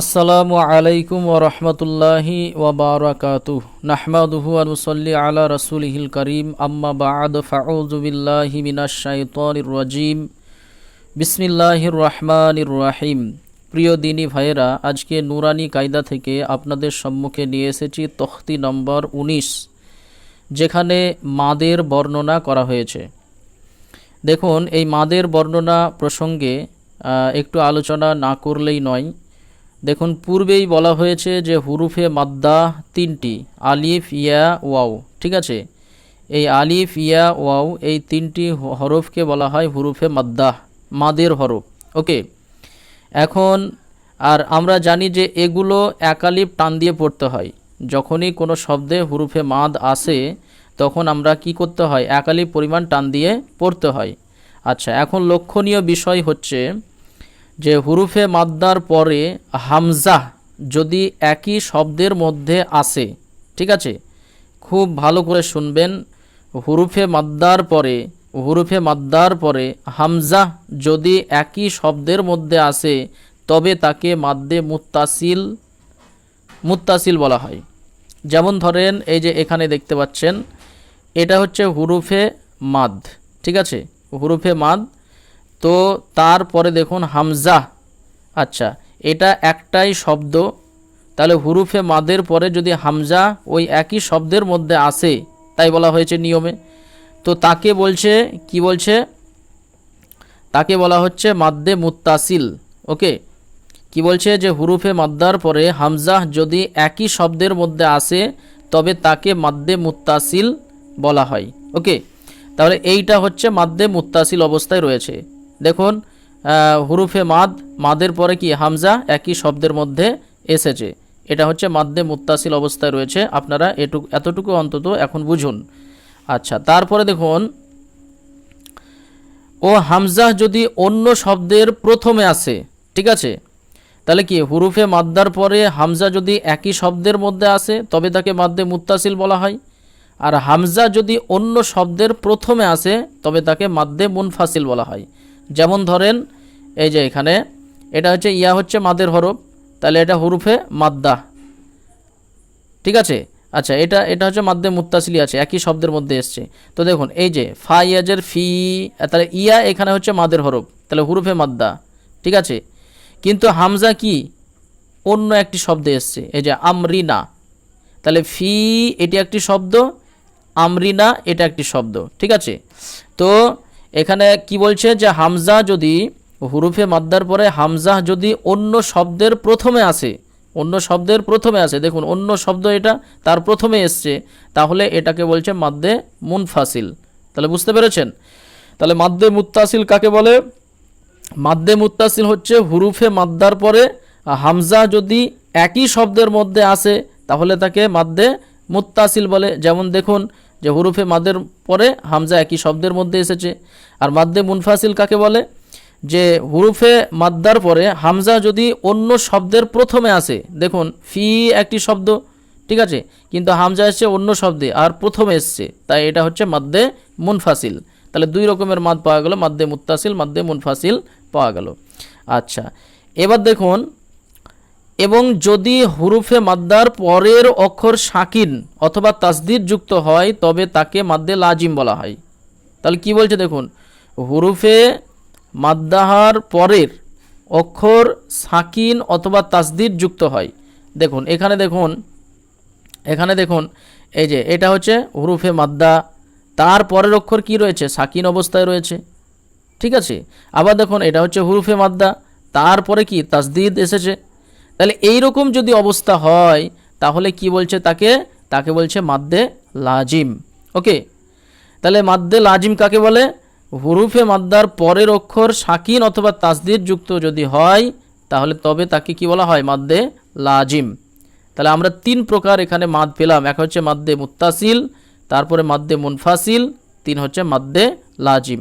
আসসালামু আলাইকুম ওরহমতুল্লাহি ওবরাকাতু নাহমাদুহু আনুসল্লি আলা রসুলহিল করিম। আম্মা বাদ ফাউজুবিল্লাহি মিনাশ শাইতানির রাজিম। বিসমিল্লাহির রহমানির রাহিম। প্রিয় দিনী ভাইয়েরা, আজকে নুরানি কায়দা থেকে আপনাদের সম্মুখে নিয়ে এসেছি তখতি নম্বর উনিশ, যেখানে মাদের বর্ণনা করা হয়েছে। দেখুন, এই মাদের বর্ণনা প্রসঙ্গে একটু আলোচনা না করলেই নয়। দেখুন, পূর্বেই বলা হয়েছে যে হুরুফে মাদ্দা তিনটি, আলিফ, ইয়া, ওয়াও, ঠিক আছে? এই আলিফ, ইয়া, ওয়াও, এই তিনটি হরফকে বলা হয় হুরুফে মাদ্দা, মাদের হরফ, ওকে? এখন, আর আমরা জানি যে এগুলো একালিপ টান দিয়ে পড়তে হয়। যখনই কোনো শব্দে হুরুফে মাদ আসে, তখন আমরা কি করতে হয়? একালিপ পরিমাণ টান দিয়ে পড়তে হয়। আচ্ছা এখন লক্ষণীয় বিষয় হচ্ছে যে হুরুফে মাদ্দার পরে হামজা যদি একই শব্দের মধ্যে আসে, ঠিক আছে? খুব ভালো করে শুনবেন। হুরুফে মাদ্দার পরে, হুরুফে মাদ্দার পরে হামজা যদি একই শব্দের মধ্যে আসে, তবে তাকে মাদ্দে মুত্তাসিল মুত্তাসিল বলা হয়। যেমন ধরেন, এই যে এখানে দেখতে পাচ্ছেন, এটা হচ্ছে হুরুফে মাদ, ঠিক আছে? হুরুফে মাদ তো তারপরে দেখুন হামজা। আচ্ছা এটা একটাই শব্দ। তাহলে হুরুফে মাদের পরে যদি হামজা ওই একই শব্দের মধ্যে আসে, তাই বলা হয়েছে নিয়মে। তো তাকে বলছে, কি বলছে? তাকে বলা হচ্ছে মাদ্দে মুত্তাসিল। ওকে? কি বলছে যে হুরুফে মাদ্দার পরে হামজা যদি একই শব্দের মধ্যে আসে, তবে তাকে মাদ্দে মুত্তাসিল বলা হয়। ওকে? তাহলে এইটা হচ্ছে মাদ্দে মুত্তাসিল অবস্থায় রয়েছে। দেখুন হুরুফে মাদ, মাদের পরে কি হামজা একই শব্দের মধ্যে এসেছে। এটা হচ্ছে মাদ্দে মুত্তাসিল অবস্থায় রয়েছে। আপনারা এটুকু, এতটুকু অন্তত এখন বুঝুন। আচ্ছা তারপরে দেখুন, ও হামজা যদি অন্য শব্দের প্রথমে আসে, ঠিক আছে? তাহলে কি হুরুফে মাদ্দার পরে হামজা যদি একই শব্দের মধ্যে আসে, তবে তাকে মাদ্দে মুত্তাসিল বলা হয়? আর হামজা যদি অন্য শব্দের প্রথমে আসে, তবে তাকে মাদ্দে মুনফাসিল বলা হয়। যেমন ধরেন, এই যে এখানে, এটা হচ্ছে ইয়া হচ্ছে মাদের হরফ, তাহলে এটা হুরুফে মাদ্দা। ঠিক আছে? আচ্ছা এটা এটা হচ্ছে মাদ্দে মুত্তাসিলি আছে, একই শব্দের মধ্যে এসছে। তো দেখুন, এই যে ফা ইয়াজের ফি তাহলে ইয়া এখানে হচ্ছে মাদের হরফ, তাহলে হুরুফে মাদ্দা। ঠিক আছে? কিন্তু হামজা কি? অন্য একটি শব্দে এসছে, এই যে আমরিনা। তাহলে ফি, এটি একটি শব্দ, আমরিনা, এটা একটি শব্দ। ঠিক আছে? তো এখানে কি বলছে যে হামজা যদি হুরুফে মাদ্দার পরে হামজা যদি অন্য শব্দের প্রথমে আসে, অন্য শব্দের প্রথমে আসে, দেখুন, অন্য শব্দ এটা, তার প্রথমে এসছে, তাহলে এটাকে বলছে মাদ্দে মুনফাসিল। তাহলে বুঝতে পেরেছেন? তাহলে মাদ্দে মুত্তাসিল কাকে বলে? মাদ্দে মুত্তাসিল হচ্ছে হুরুফে মাদ্দার পরে হামজা যদি একই শব্দের মধ্যে আসে, তাহলে তাকে মাদ্দে মুত্তাসিল বলে। যেমন দেখুন যে হুরুফে মাদের পরে হামজা একই শব্দের মধ্যে এসেছে। আর মাদ্দে মুনফাসিল কাকে বলে? যে হুরুফে মাদ্দার পরে হামজা যদি অন্য শব্দের প্রথমে আসে, দেখুন, ফি একটি শব্দ, ঠিক আছে? কিন্তু হামজা এসছে অন্য শব্দে আর প্রথমে এসছে। তাই এটা হচ্ছে মাদ্দে মুনফাসিল। তাহলে দুই রকমের মাদ পাওয়া গেল মাদ্দে মুত্তাসিল মাদ্দে মুনফাসিল পাওয়া গেল। আচ্ছা এবার দেখুন এবং যদি হুরুফে মাদ্দার পরের অক্ষর সাকিন অথবা তাসদিদ যুক্ত হয়, তবে তাকে মাদ্দে লাজিম বলা হয়। তাহলে কি বলছে দেখুন, হুরুফে মাদ্দাহার পরের অক্ষর সাকিন অথবা তাসদির যুক্ত হয়। দেখুন, এখানে দেখুন এখানে দেখুন, এই যে এটা হচ্ছে হুরুফে মাদ্দা। তার পরের অক্ষর কি রয়েছে? সাকিন অবস্থায় রয়েছে। ঠিক আছে? আবার দেখুন, এটা হচ্ছে হুরুফে মাদ্দা। তারপরে কি? তাসদিদ এসেছে। তাহলে এই রকম যদি অবস্থা হয়, তাহলে কি বলছে তাকে? তাকে বলছে মাদ্দে লাজিম। ওকে? তাহলে মাদ্দে লাজিম কাকে বলে? হুরুফে মাদ্দার পরের অক্ষর সাকিন অথবা তাসদিদ যুক্ত যদি হয়, তাহলে তবে তাকে কি বলা হয়? মাদ্দে লাজিম। তাহলে আমরা তিন প্রকার এখানে মাদ পেলাম। এক হচ্ছে মাদ্দে মুত্তাসিল, তারপরে মাদ্দে মুনফাসিল, তিন হচ্ছে মাদ্দে লাজিম।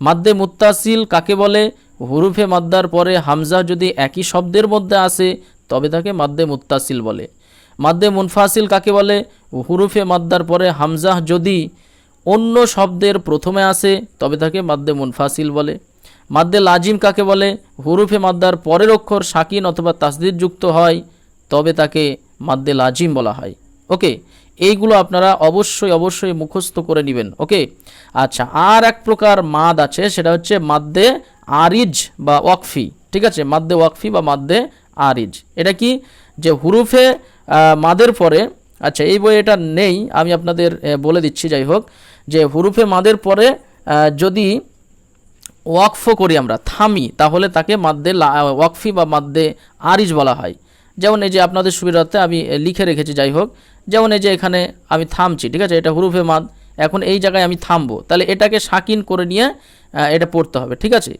মাদ্দে মুত্তাসিল কাকে বলে? হুরুফে মাদ্দার পরে হামজা যদি একই শব্দের মধ্যে আসে, তবে তাকে মাদ্দে মুত্তাসিল বলে। মাদ্দে মুনফাসিল কাকে বলে? হুরুফে মাদ্দার পরে হামজা যদি অন্য শব্দের প্রথমে আসে, তবে তাকে মাদ্দে মুনফাসিল বলে। মাদ্দে লাজিম কাকে বলে? হুরুফে মাদ্দার পরের অক্ষর সাকিন অথবা তাসদিদ যুক্ত হয়, তবে তাকে মাদ্দে লাজিম বলা হয়। ওকে, এইগুলো আপনারা অবশ্যই অবশ্যই মুখস্থ করে নেবেন। ওকে আচ্ছা আর এক প্রকার মাদ আছে, সেটা হচ্ছে মাদ্দে আরিজ বা ওয়াকফি, ঠিক আছে? মাদ্দে ওয়াকফি বা মাদ্দে আরিজ। এটা কি? যে হুরুফে মাদের পরে আচ্ছা এই বই এটা নেই, আমি আপনাদের বলে দিচ্ছি, যাই হোক, যে হুরুফে মাদের পরে যদি ওয়াকফ করি আমরা, থামি, তাহলে তাকে মাদ্দে ওয়াকফি বা মাদ্দে আরিজ বলা হয়। যেমন এই যে আপনাদের সুবিধার্থে আমি লিখে রেখেছি, যাই হোক। যেমন এই যে এখানে আমি থামছি, ঠিক আছে? এটা হুরুফে মাদ, এখন এই জায়গায় আমি থামবো। তাহলে এটাকে সাকিন করে নিয়ে এটা পড়তে হবে, ঠিক আছে?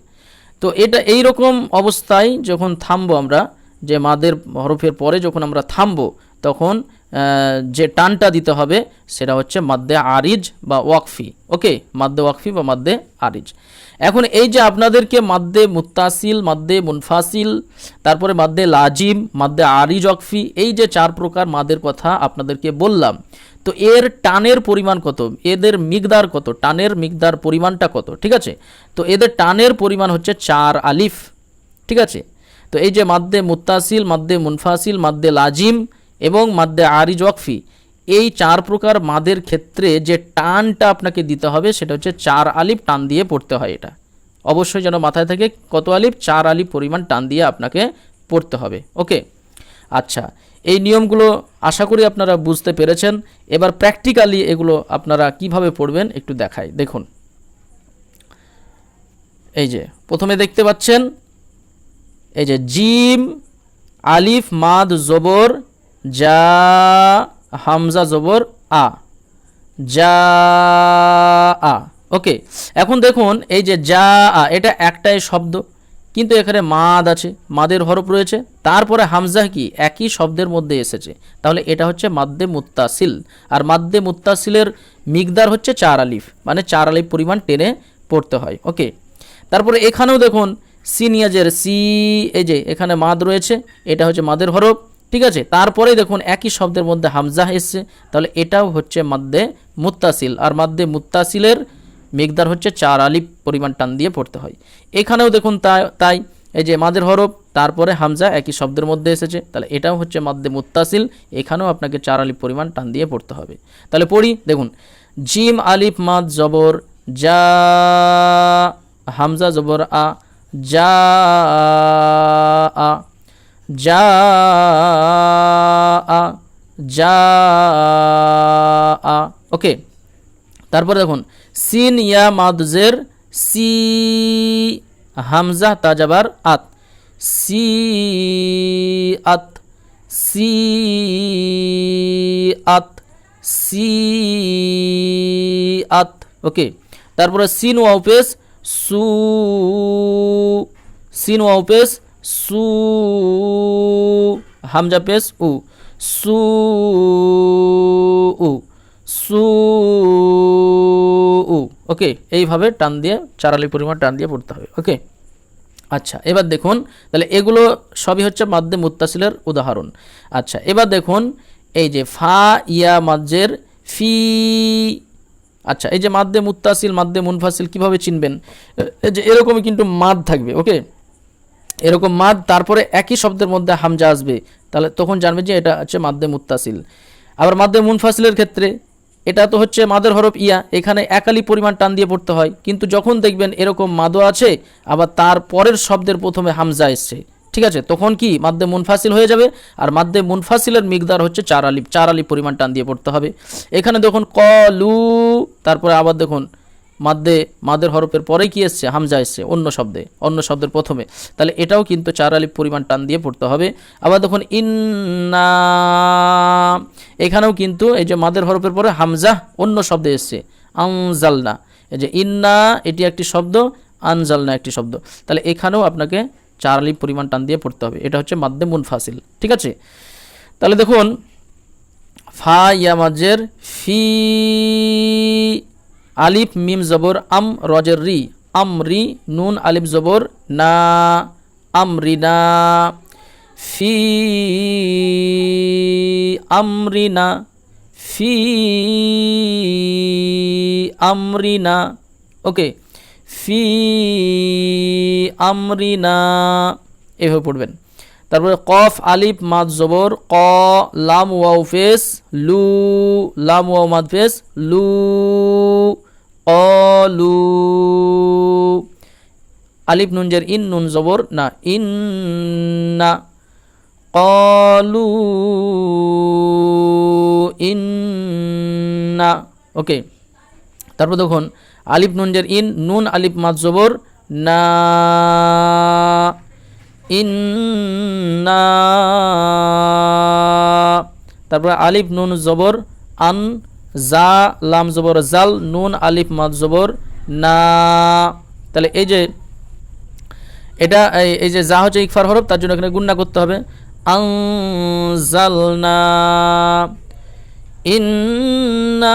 তো এটা এই রকম অবস্থায় যখন থামবো আমরা, যে মাদের হরফের পরে যখন আমরা থামবো, তখন যে টানটা দিতে হবে, সেটা হচ্ছে মাদ্দে আরিজ বা ওয়াকফি। ওকে? মাদ্দে ওয়াকফি বা মাদ্দে আরিজ। এখন এই যে আপনাদেরকে মাদ্দে মুত্তাসিল, মাদ্দে মুনফাসিল, তারপরে মাদ্দে লাজিম, মাদ্দে আরিজ ওয়াকফি এই যে চার প্রকার মাদের কথা আপনাদেরকে বললাম। তো এর টানের পরিমাণ কত? এদের মিকদার কত? টানের মিকদার পরিমাণটা কত? ঠিক আছে? তো এদের টানের পরিমাণ হচ্ছে চার আলিফ। ঠিক আছে? তো এই যে মাদ্দে মুত্তাসিল, মাদ্দে মুনফাসিল, মাদ্দে লাজিম এবং মাদ্দে আরিজ ওয়াকফি এই চার প্রকার মাদের ক্ষেত্রে যে টানটা আপনাকে দিতে হবে, সেটা হচ্ছে চার আলিফ টান দিয়ে পড়তে হয় এটা। অবশ্যই যেন মাথায় থাকে কত আলিপ চার আলিফ পরিমাণ টান দিয়ে আপনাকে পড়তে হবে। ওকে? আচ্ছা এই নিয়মগুলো আশা করি আপনারা বুঝতে পেরেছেন। এবার প্র্যাকটিক্যালি এগুলো আপনারা কীভাবে পড়বেন একটু দেখাই। দেখুন। এই যে, প্রথমে দেখতে পাচ্ছেন, এই যে, জিম, আলিফ, মাদ, জবর যা হামজা জবর আ। যা আ। ওকে, এখন দেখুন এই যে যা আ, এটা একটাই শব্দ, কিন্তু এখানে মাদ আছে, মাদের হরফ রয়েছে, তারপরে হামজা কি? একই শব্দের মধ্যে এসেছে। তাহলে এটা হচ্ছে মাদ্দে মুত্তাসিল, আর মাদ্দে মুত্তাসিলের মিকদার হচ্ছে চার আলিফ মানে চার আলিফ পরিমাণ টেনে পড়তে হয়, ওকে। তারপরে এখানেও দেখুন সিনিয়াজের সি, এই যে এখানে মাদ রয়েছে, এটা হচ্ছে মাদের হরফ ঠিক আছে? তারপরে দেখুন একই শব্দের মধ্যে হামজা এসছে। তাহলে এটাও হচ্ছে মাদ্দে মুত্তাসিল। আর মাদ্দে মুত্তাসিলের মেঘদার হচ্ছে চার আলিফ পরিমাণ টান দিয়ে পড়তে হয়। এখানেও দেখুন তাই তাই এই যে মাদের হরফ, তারপরে হামজা একই শব্দের মধ্যে এসেছে। তাহলে এটাও হচ্ছে মাদ্দে মুত্তাসিল। এখানেও আপনাকে চার আলিফ পরিমাণ টান দিয়ে পড়তে হবে। তাহলে পড়ি, দেখুন। জিম, আলিফ, মাদ, জবর যা হামজা, জবর, আ যা আ যা আ যা আ ওকে তারপরে দেখুন, সিন, ইয়া মাদজের সি, হামজা তাজাবার আত। সি আত সি আত সি, আত। ওকে তারপরে সিন ওয়াউপেস সু, সিন ওয়াউপেস সু, হামজা পেস উ। সু উ। সু, উ। ওকে, এইভাবে টান দিয়ে চারালি পরিমাণ টান দিয়ে পড়তে হবে, ওকে? আচ্ছা এবার দেখুন, তাহলে এগুলো সবই হচ্ছে মাদ্দে মুত্তাসিলের উদাহরণ। আচ্ছা এবার দেখুন, এই যে ফা, ইয়া, মাজ্জের ফি আচ্ছা এই যে মাদ্দে মুত্তাসিল, মাদ্দে মুনফাসিল কীভাবে চিনবেন? এই যে এরকমই কিন্তু মাদ থাকবে, ওকে? এরকম মাদ, তারপরে একই শব্দের মধ্যে হামজা আসবে। তাহলে তখন জানবে যে এটা হচ্ছে মাদ্দে মুত্তাসিল। আবার মাদ্দে মুনফাসিলের ক্ষেত্রে এটা তো হচ্ছে মাদের হরফ ইয়া, এখানে একালি পরিমাণ টান দিয়ে পড়তে হয়। কিন্তু যখন দেখবেন এরকম মাদও আছে, আবার তার পরের শব্দের প্রথমে হামজা এসছে। ঠিক আছে? তখন কি মাদ্দে মুনফাসিল হয়ে যাবে? আর মাদ্দে মুনফাসিলের মিকদার হচ্ছে চার আলি চার আলি পরিমাণ টান দিয়ে পড়তে হবে। এখানে দেখুন কলু তারপরে আবার দেখুন মাদ্দে মাদের হরফের পরে কি এসছে? হামজা এসছে, অন্য শব্দে, অন্য শব্দের প্রথমে। তাহলে এটাও কিন্তু চার আলিফ পরিমাণ টান দিয়ে পড়তে হবে। আবার দেখুন, ইন্না, এখানেও কিন্তু এই যে মাদের হরফের পরে হামজা, অন্য শব্দে এসছে। আনজালনা। এই যে ইন্না, এটি একটি শব্দ, আনজালনা একটি শব্দ। তাহলে এখানেও আপনাকে চার আলিফ পরিমাণ টান দিয়ে পড়তে হবে। এটা হচ্ছে মাদ্দে মুনফাসিল, ঠিক আছে? তাহলে দেখুন, ফা ইয়া মাজ্জের ফি আলিফ, মিম, জবর, আম, রজের রি। আম, রি, নুন, আলিফ, জবর, না। আমরিনা ফি আমরিনা ফি আমরিনা ওকে। ফি আমরিনা এভাবে পড়বেন। তারপরে কফ, আলিফ, মাদ, জবর, ক, লাম, ওয়াও, ফেস, লু, লাম, ওয়াও, মাদ, ফেস, লু অলু আলিফ নুনজের ইন নুন জবর না ইন না কলু ইন্না ওকে তারপর দেখুন, আলিফ নুনজের ইন, নুন আলিফ মাদ জবর, না, ইন্না, তারপর আলিফ নুন জবর, আন জা, লাম জবর, জাল, নুন, আলিফ, মাদ জবর, না। তাহলে এই যে, এটা, এই- যে যা হচ্ছে ইকফার হরফ, তার জন্য এখানে গুণনা করতে হবে। আনজালনা। ইন্না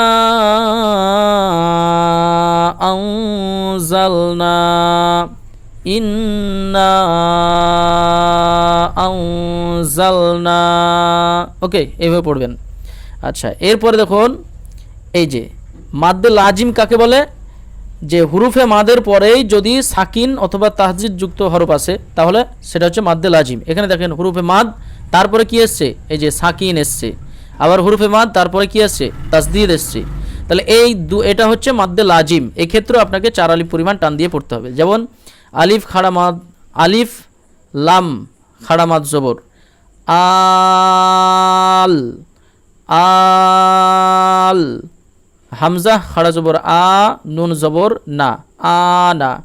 আনজালনা। ইন্না আনজালনা। ওকে এইভাবে পড়বেন। আচ্ছা এরপরে দেখুন এই যে, মাদ্দে লাজিম কাকে বলে? যে হুরুফে মাদের পরেই যদি সাকিন অথবা তাহজিদ যুক্ত হরফ আসে, তাহলে সেটা হচ্ছে মাদ্দে লাজিম। এখানে দেখেন হুরুফে মাদ, তারপরে কি এসছে? এই যে সাকিন এসছে। আবার হুরুফে মাদ, তারপরে কি এসছে? তাসদিদ এসছে। তাহলে এই দু, এটা হচ্ছে মাদ্দে লাজিম। এক্ষেত্রেও আপনাকে চার আলিফ পরিমাণ টান দিয়ে পড়তে হবে। যেমন, আলিফ খাড়া মাদ, আলিফ লাম খাড়া মাদ জবর। আল আল হামজা, খাড়া জবর আ, নুন জবর না। আনা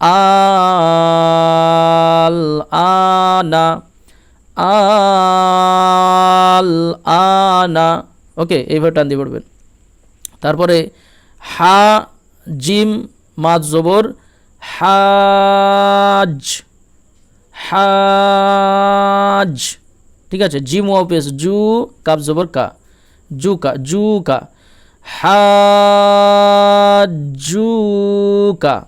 আল আনা আল আনা ওকে, এইভাবে টান দিয়ে পড়বেন। তারপরে হা, জিম, মাদ জবর, হাজ হাজ। ঠিক আছে, জিম ওয়াপেস জু, কাপ জবর, কা। জু কা জু কা। হাজুকা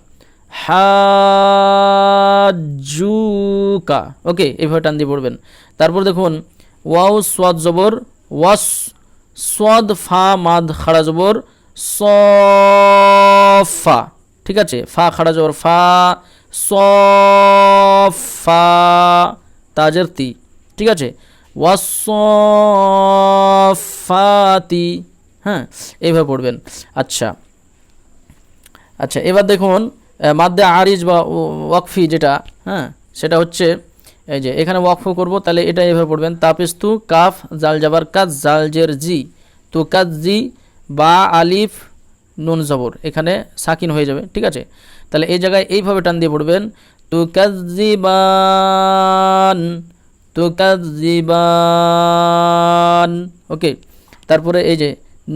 হাজুকা ওকে এইভাবে টান দিয়ে পড়বেন। তারপর দেখুন, ওয়াও, সোয়াদ, জবর, ওয়াস, সোয়াদ, ফা, মাদ, খাড়া, জবর, সফা। ঠিক আছে? ফা, খাড়া, জবর, ফা, সফা, তাজের তি। ঠিক আছে? ওয়াসফাতি হ্যাঁ এইভাবে পড়বেন। আচ্ছা। আচ্ছা এবার দেখুন মাদ্দে আরিজ বা ওয়াকফি যেটা হ্যাঁ সেটা হচ্ছে, এই যে, এখানে ওয়াকফ করব, তাহলে এটা এভাবে পড়বেন, তাপিস্তু, কাফ জাল জাবার কাজ জাল জের জি, তু কাজ জি, বা আলিফ, নুন জবর, এখানে সাকিন হয়ে যাবে, ঠিক আছে? তাহলে এই জায়গায় এইভাবে টান দিয়ে পড়বেন, তু কাজ জিবান তু কাজ জিবান ওকে? তারপরে এই যে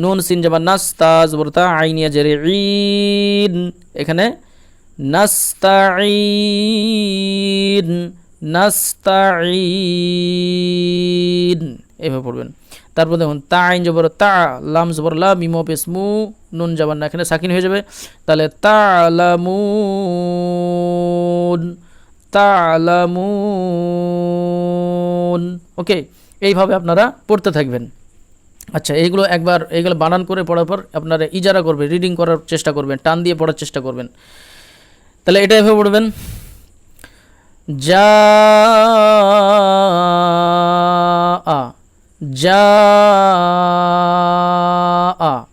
নুন, সিন যাবার নাস্তাজ জবরতা আইনিয়া জেরে ইন এখানে নাস্তাইন নাস্তাইন এভাবে পড়বেন। তারপর দেখুন তা আইন জবর তা, লাম জবর লা, মিমো পেস মু নুন যাবার না, এখানে সাকিন হয়ে যাবে। তাহলে তা লামুন তালামুন। ওকে, এইভাবে আপনারা পড়তে থাকবেন। আচ্ছা এইগুলো একবার, এইগুলো বানান করে পড়ার পর আপনারা ইজারা করবেন রিডিং করার চেষ্টা করবেন, টান দিয়ে পড়ার চেষ্টা করবেন। তাহলে এটা এভাবে পড়বেন। যা, আ যা, আ,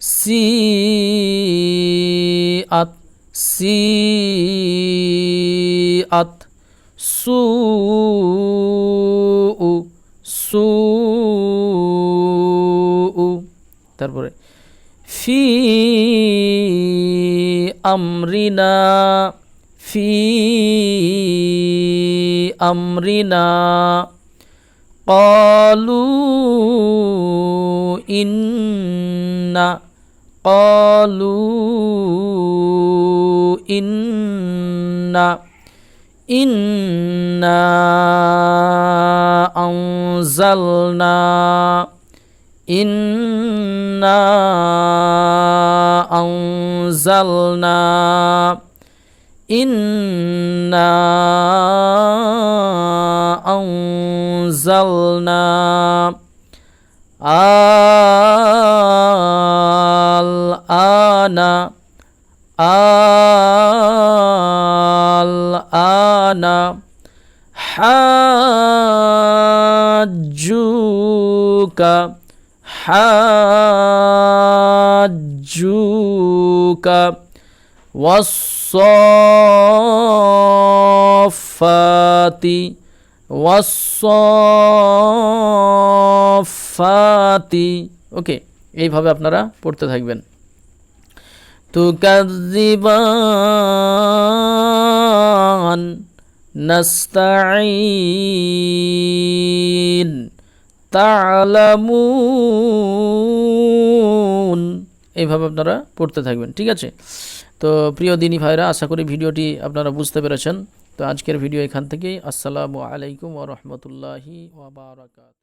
সি, আত সি, আত, সু সু তারপরে ফি আমরিনা ফি আমরিনা قالوا إن قالوا إن إنا أنزلنا إنا أنزلنا إنا أنزلنا الآن الآن حاجوك হাজুকা হাজুকা ওয়াসফাতি ওকে এইভাবে আপনারা পড়তে থাকবেন। তুকাযিবান নাস্তাঈন। তা'লামুন এইভাবে আপনারা পড়তে থাকবেন, ঠিক আছে? তো প্রিয় দিনী ভাইরা, আশা করি ভিডিওটি আপনারা বুঝতে পেরেছেন। তো আজকের ভিডিও এখান থেকেই। আসসালামু আলাইকুম রহমতুল্লাহি রাহমাতুল্লাহি ওয়া বারাকাতুহু